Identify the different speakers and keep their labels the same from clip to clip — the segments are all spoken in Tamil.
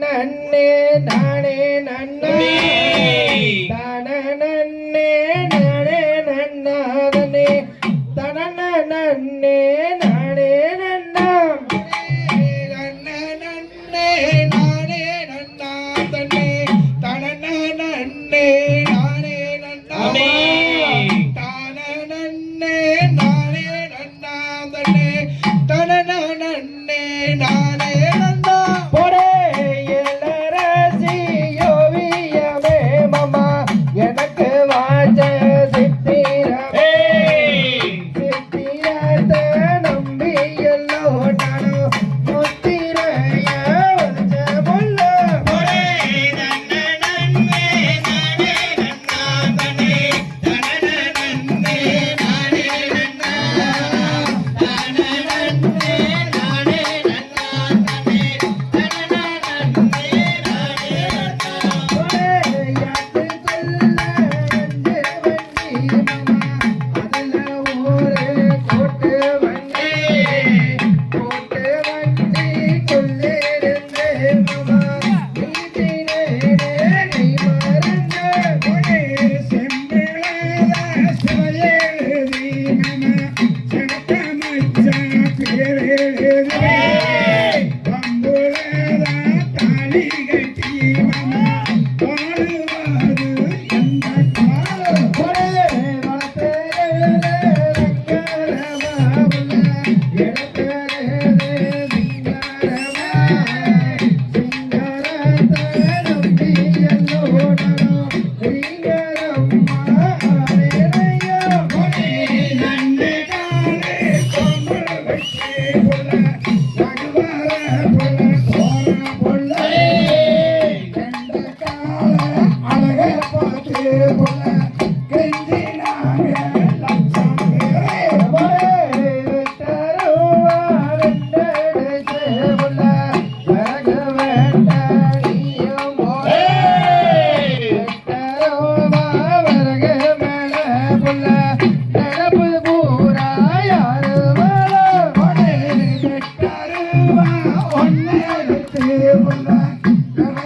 Speaker 1: நன்னே நானே நன்னே. தன. நன்னே நானே நன்னாதனே தன நன்னே நானே நன்னா. நன்னே நன்னே நானே தன நன்னே நானே
Speaker 2: நன்னா.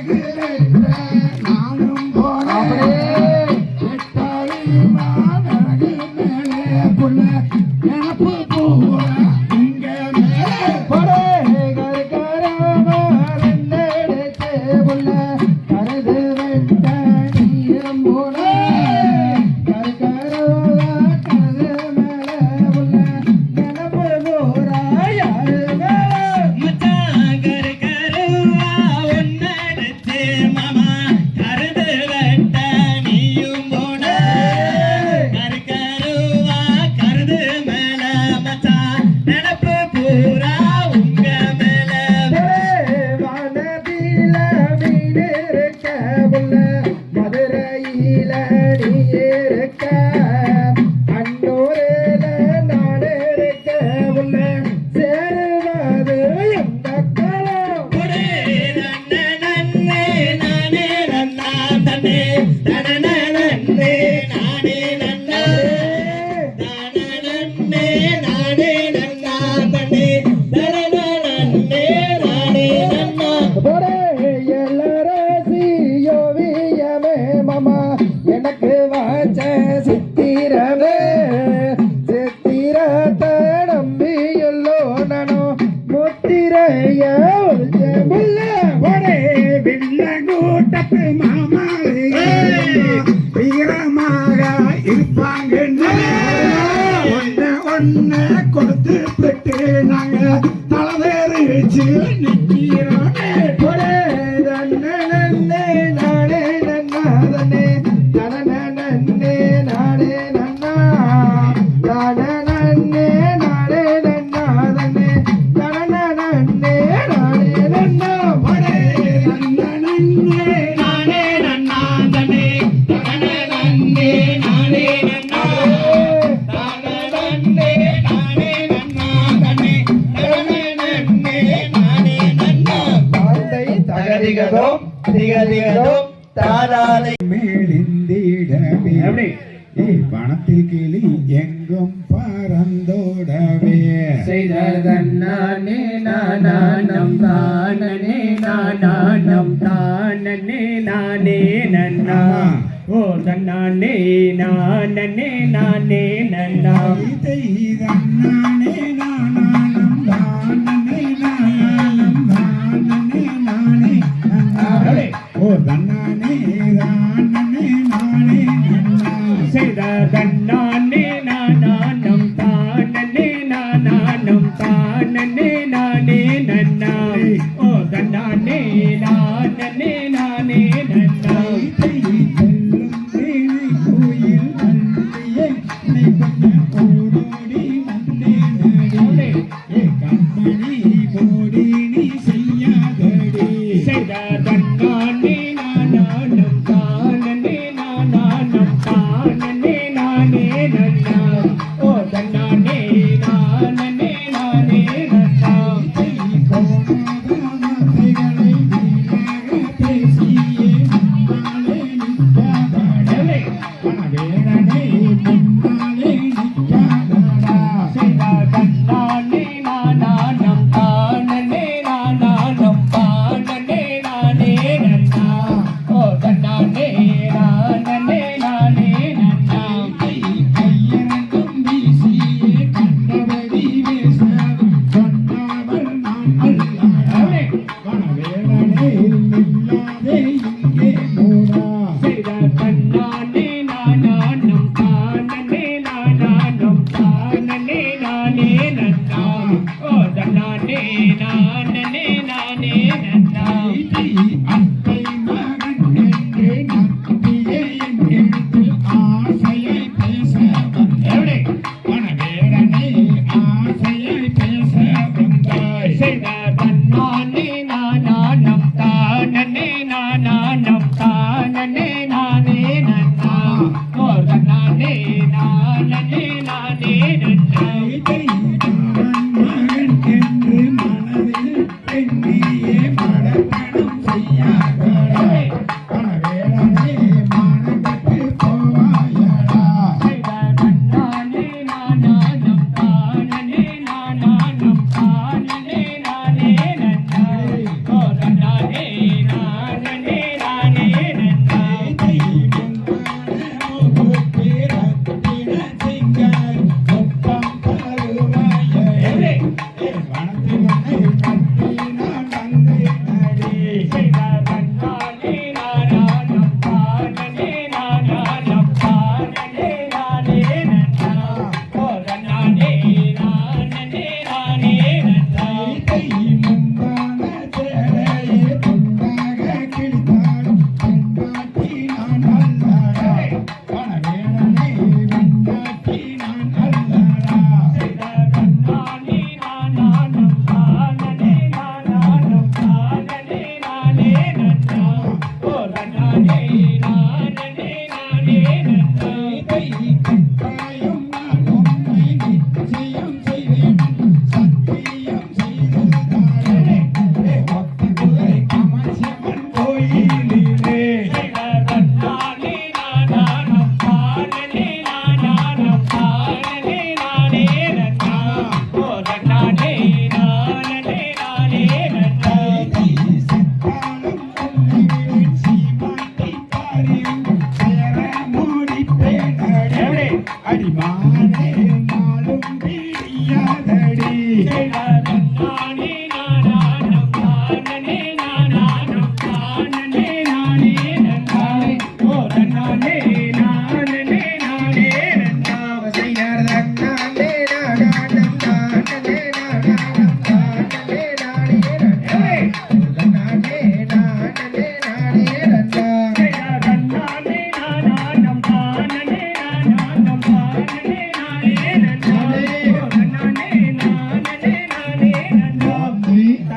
Speaker 2: Alegre. yeah, yeah,
Speaker 1: yeah.
Speaker 2: திகதிகதோ திகதிகதோ தாராலை
Speaker 3: மேலிந்திடவே
Speaker 2: எப்படி?
Speaker 3: பணத்தில் கிளி எங்கும் பறந்தோடவே.
Speaker 1: செய்ததன்
Speaker 3: நானே
Speaker 1: நானானம்
Speaker 3: தானனே நானானம் தானனே நானே நன்னா. ஓ தன்னானே நானனே நானே நன்னா. இதை தன்னானே நானா. banana. Yeah.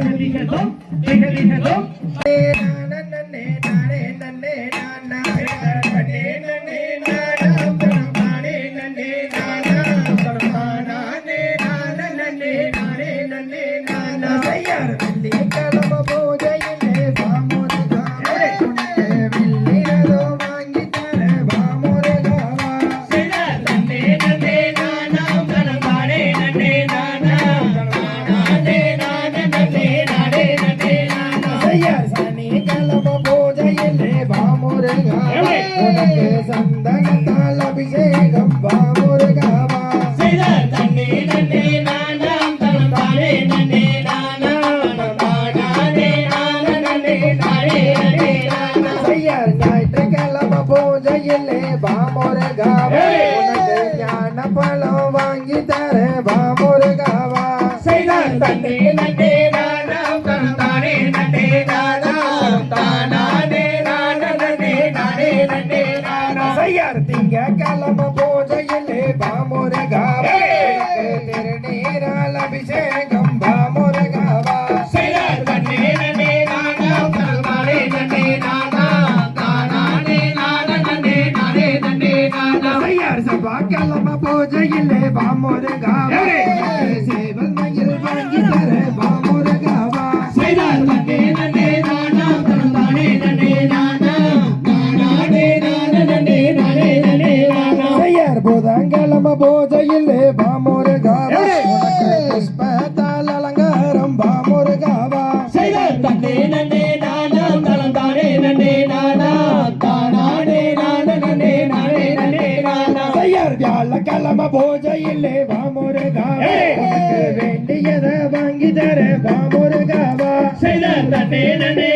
Speaker 3: மிக மிகவும்
Speaker 2: மிக மிகவும் பூஜையிலே வாமுருகாவா உனக்கு ஞான பழம் வாங்கி தர வாமுருகாவா
Speaker 3: செய்தார் தன்னே நன்னே நானாம் தானே நன்னே நானாம் தானானே நான நன்னே நானே நன்னே நானா.
Speaker 2: ஐயர் திங்கக்கிழமை பூஜையிலே வாமுருகாவா உனக்கு பூஜையிலே வாமுருகாவா உனக்கு புஷ்பத்தால் அலங்காரம் வாமுருகாவா
Speaker 3: செய்தார் தன்னே நன்னே நானாம் தனம் தானே நன்னே நானாம் தானானே நான நன்னே நானே நன்னே நானா.
Speaker 2: ஐயர் வியாழக்கிழமை பூஜையிலே வாமுருகாவா உனக்கு வேண்டியதை வாங்கி தர வாமுருகாவா
Speaker 3: செய்தார் தன்னே நன்னே